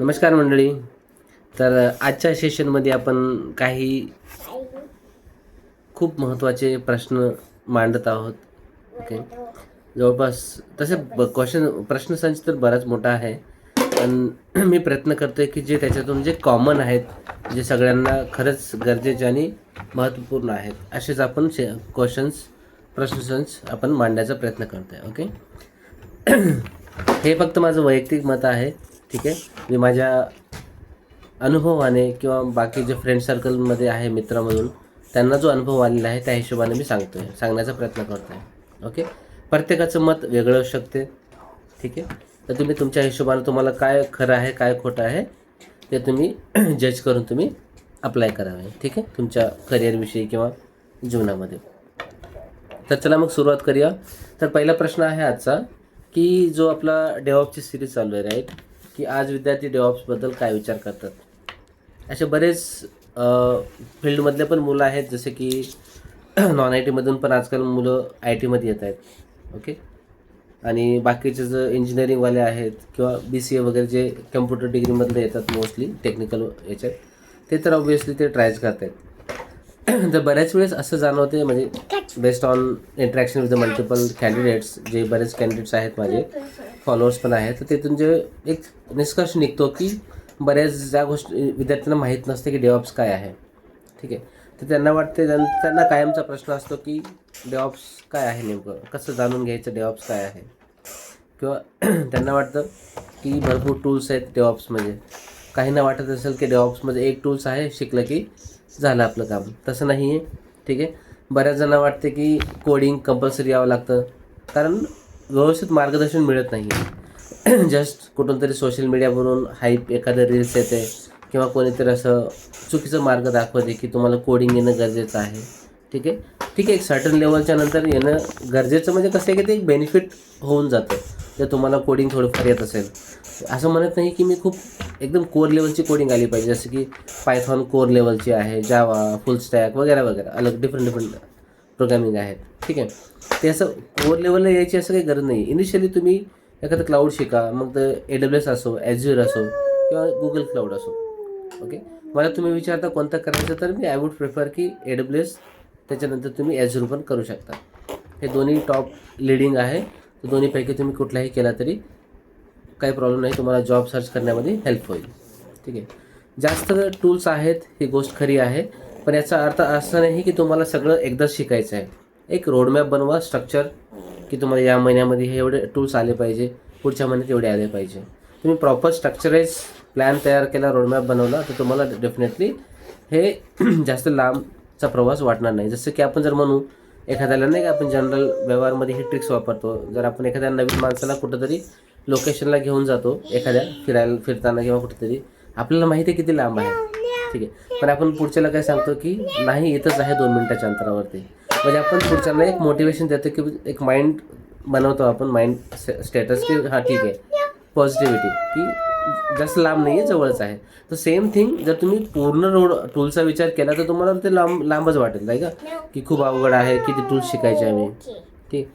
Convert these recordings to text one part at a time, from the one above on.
नमस्कार मंडळी. तर आजच्या सेशनमध्ये आपण काही खूप महत्त्वाचे प्रश्न मांडत आहोत. ओके जवळपास तसे ब क्वेश्चन प्रश्नसंच तर बराच मोठा आहे. पण मी प्रयत्न करतोय की जे त्याच्यातून जे कॉमन आहेत जे सगळ्यांना खरंच गरजेचे आणि महत्त्वपूर्ण आहेत असेच आपण शे क्वेश्चन्स प्रश्नसंच आपण मांडण्याचा प्रयत्न करतोय. ओके हे फक्त माझं वैयक्तिक मत आहे. ठीक आहे? मी माझ्या अनुभवाने किंवा बाकी जे फ्रेंड सर्कलमध्ये आहे मित्रामधून त्यांना जो अनुभव आलेला आहे त्या हिशोबाने मी सांगतो आहे सांगण्याचा प्रयत्न करतो आहे ओके प्रत्येकाचं मत वेगळं असू शकते. ठीक आहे? तर तुम्ही तुमच्या हिशोबाने तुम्हाला काय खरं आहे काय खोटं आहे ते तुम्ही जज करून तुम्ही अप्लाय करावे. ठीक आहे? तुमच्या करिअरविषयी किंवा जीवनामध्ये. तर चला मग सुरुवात करूया. तर पहिला प्रश्न आहे आजचा की जो आपला डेव्हॉपची सिरीज चालू आहे राईट की आज विद्यार्थी डेव्हॉप्सबद्दल काय विचार करतात? असे बरेच फील्डमधले पण मुलं आहेत जसे की नॉन आय टीमधून पण आजकाल मुलं आय टीमध्ये येत आहेत ओके आणि बाकीचे जे इंजिनिअरिंगवाले आहेत किंवा बी सी ए वगैरे जे कम्प्युटर डिग्रीमधले येतात मोस्टली टेक्निकल याच्यात ते तर ऑब्वियसली ते ट्रायच करत आहेत तर बऱ्याच वेळेस असं जाणवते म्हणजे based on interaction with the multiple candidates जे बरेच कॅन्डिडेट्स आहेत माझे फॉलोअर्स पण आहेत. तर तिथून जे एक निष्कर्ष निघतो की बऱ्याच ज्या गोष्टी विद्यार्थ्यांना माहीत नसते की डेव्हॉप्स काय आहे. ठीक आहे? तर त्यांना वाटते त्यां- त्यांना कायमचा प्रश्न असतो की डेव्हॉप्स काय आहे नेमकं? कसं जाणून घ्यायचं डेव्हॉप्स काय आहे? किंवा त्यांना वाटतं की भरपूर टूल्स आहेत डेव्हॉप्समध्ये काहींना वाटत असेल की डेव्हॉप्समध्ये एक टूल्स आहे शिकलं की झालं आपलं काम. तसं नाही आहे ठीक आहे? बऱ्याच जणांना वाटते की कोडिंग कंपल्सरी यावं लागतं. कारण व्यवस्थित मार्गदर्शन मिळत नाही जस्ट कुठून तरी सोशल मीडियावरून हाईप एखादं रील्स येते किंवा कोणीतरी असं चुकीचं मार्ग दाखवते की तुम्हाला कोडिंग येणं गरजेचं आहे. ठीक आहे? ठीक आहे एक सर्टन लेवलच्या नंतर येणं गरजेचं म्हणजे कसं आहे की ते एक बेनिफिट होऊन जातं. जर तुम्हाला कोडिंग थोडंफार येत असेल. असं म्हणत नाही की मी खूप एकदम कोर लेवलची कोडिंग आली पाहिजे. जसं की पायथॉन कोर लेवलची आहे जावा फुल स्टॅक वगैरे वगैरे अलग डिफरंट डिफरंट प्रोग्रामिंग आहेत ठीक आहे? ते असं कोर लेवलला यायची असं काही गरज नाही. इनिशियली तुम्ही एखादं क्लाउड शिका मग तर ए डब्ल्यू एस असो ॲज्युअर असो किंवा गुगल क्लाउड असो. ओके मला तुम्ही विचारता कोणतं करायचं तर मी आय वुड प्रिफर की ए डब्ल्यू एस त्याच्यानंतर तुम्ही ॲज्युअर पण करू शकता. हे दोन्ही टॉप लिडिंग आहे. तर दोन्हीपैकी तुम्ही कुठलाही केला तरी काही प्रॉब्लेम नाही. तुम्हाला जॉब सर्च करण्यामध्ये हेल्प होईल. ठीक आहे? जास्त टूल्स आहेत ही गोष्ट खरी आहे. पण याचा अर्थ असा नाही की तुम्हाला सगळं एकदाच शिकायचं आहे. एक रोडमॅप बनवा स्ट्रक्चर की तुम्हाला या महिन्यामध्ये हे एवढे टूल्स आले पाहिजे पुढच्या महिन्यात एवढे आले पाहिजे. तुम्ही प्रॉपर स्ट्रक्चराईज प्लॅन तयार केला रोडमॅप बनवला तर तुम्हाला डेफिनेटली हे जास्त लांबचा प्रवास वाटणार नाही. जसं की आपण जर म्हणू एखाद्याला नाही का आपण जनरल व्यवहारमध्ये हे ट्रिक्स वापरतो. जर आपण एखाद्या नवीन माणसाला कुठंतरी लोकेशनला घेऊन जातो एखाद्या फिरायला फिरताना किंवा कुठेतरी आपल्याला माहिती आहे किती लांब आहे. ठीक आहे. पण आपण पुढच्याला काय सांगतो की नाही इथंच आहे दोन मिनटाच्या अंतरावरती. म्हणजे आपण पुढच्याला एक मोटिवेशन देतो की एक माइंड बनवतो आपण माइंड स्टेटस की हां ठीक आहे. पॉझिटिव्हिटी की जास्त लांब नाही आहे जवळच आहे. तर सेम थिंग जर तुम्ही पूर्ण रोड टूलचा विचार केला तर तुम्हाला ते लांब लांबच वाटेल नाही का? की खूप अवघड आहे किती टूल शिकायचे आहे मी ठीक.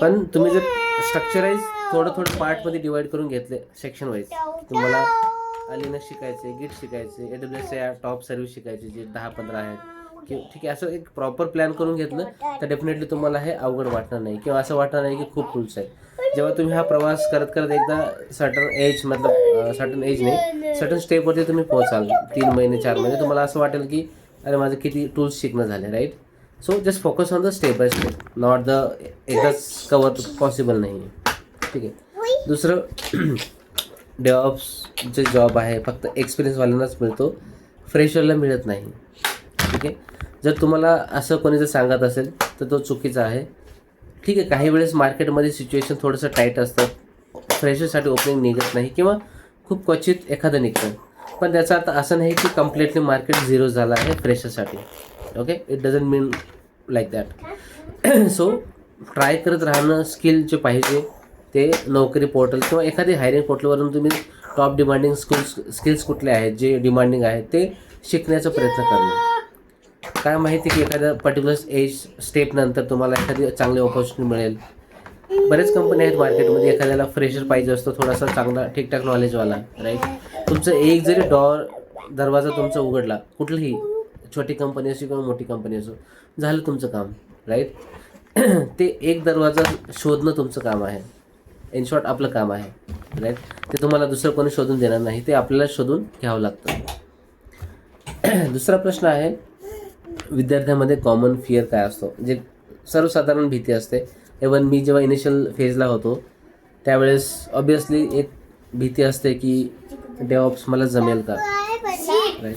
पण तुम्ही जर स्ट्रक्चराईज थोडं थोडं पार्टमध्ये डिवाईड करून घेतले सेक्शन वाईज तुम्हाला अलिनस शिकायचे गिट शिकायचे ए डब्ल्यू एस या टॉप सर्व्हिस शिकायचे जे दहा पंधरा आहेत. की ठीक आहे असं एक प्रॉपर प्लॅन करून घेतलं तर डेफिनेटली तुम्हाला हे अवघड वाटणार नाही. किंवा असं वाटणार नाही की खूप टूल्स आहेत जेव्हा तुम्ही हा प्रवास करत करत एकदा सर्टन एज मतलब सर्टन एज नाही सर्टन स्टेपवरती तुम्ही पोहोचाल. तीन महिने चार महिने तुम्हाला असं वाटेल की अरे माझं किती टूल्स शिकणं झाले right so just focus on the step by step not the एकदाच कवर पॉसिबल नाही आहे ठीक आहे. दुसरं डेव्हॉप्स जे जॉब आहे फक्त एक्सपिरियन्सवाल्यांनाच मिळतो. फ्रेशरला मिळत नाही. ठीक आहे? जर तुम्हाला असं कोणी जर सांगत असेल तर तो चुकीचा आहे. ठीक आहे काही वेळेस मार्केटमध्ये सिच्युएशन थोडंसं टाईट असतं. फ्रेशरसाठी ओपनिंग निघत नाही किंवा खूप क्वचित एखादं निघतं. पण त्याचा अर्थ असं नाही की कम्प्लिटली मार्केट झिरो झालं आहे फ्रेशरसाठी okay it doesn't mean like that so try करत राहणं स्किल जे पाहिजे. ते नोकरी पोर्टल किंवा एखादी हायरिंग पोर्टलवरून तुम्ही टॉप डिमांडिंग स्किल्स स्किल्स कुठले आहेत जे डिमांडिंग आहेत ते शिकण्याचा प्रयत्न करणं काय माहिती की एखाद्या पर्टिक्युलर एज स्टेपनंतर तुम्हाला एखादी चांगली ऑपॉर्च्युनिटी मिळेल. बरेच कंपनी आहेत मार्केटमध्ये एखाद्याला फ्रेशर पाहिजे असतो थोडासा चांगला ठीकठाक नॉलेजवाला राईट तुमचं एक जरी डॉर दरवाजा तुमचा उघडला कुठलीही छोटी कंपनी असो किंवा मोठी कंपनी असो झालं तुमचं काम राईट ते एक दरवाजा शोधणं तुमचं काम आहे. इन शॉर्ट आपलं काम आहे राईट ते तुम्हाला दुसरं कोणी शोधून देणार नाही. ते आपल्याला शोधून घ्यावं लागतं. दुसरा प्रश्न आहे विद्यार्थ्यांमध्ये कॉमन फिअर काय असतो? जे सर्वसाधारण भीती असते. इवन मी जेव्हा इनिशियल फेजला होतो त्यावेळेस ऑब्वियसली एक भीती असते की डेव्हॉप्स मला जमेल का? राईट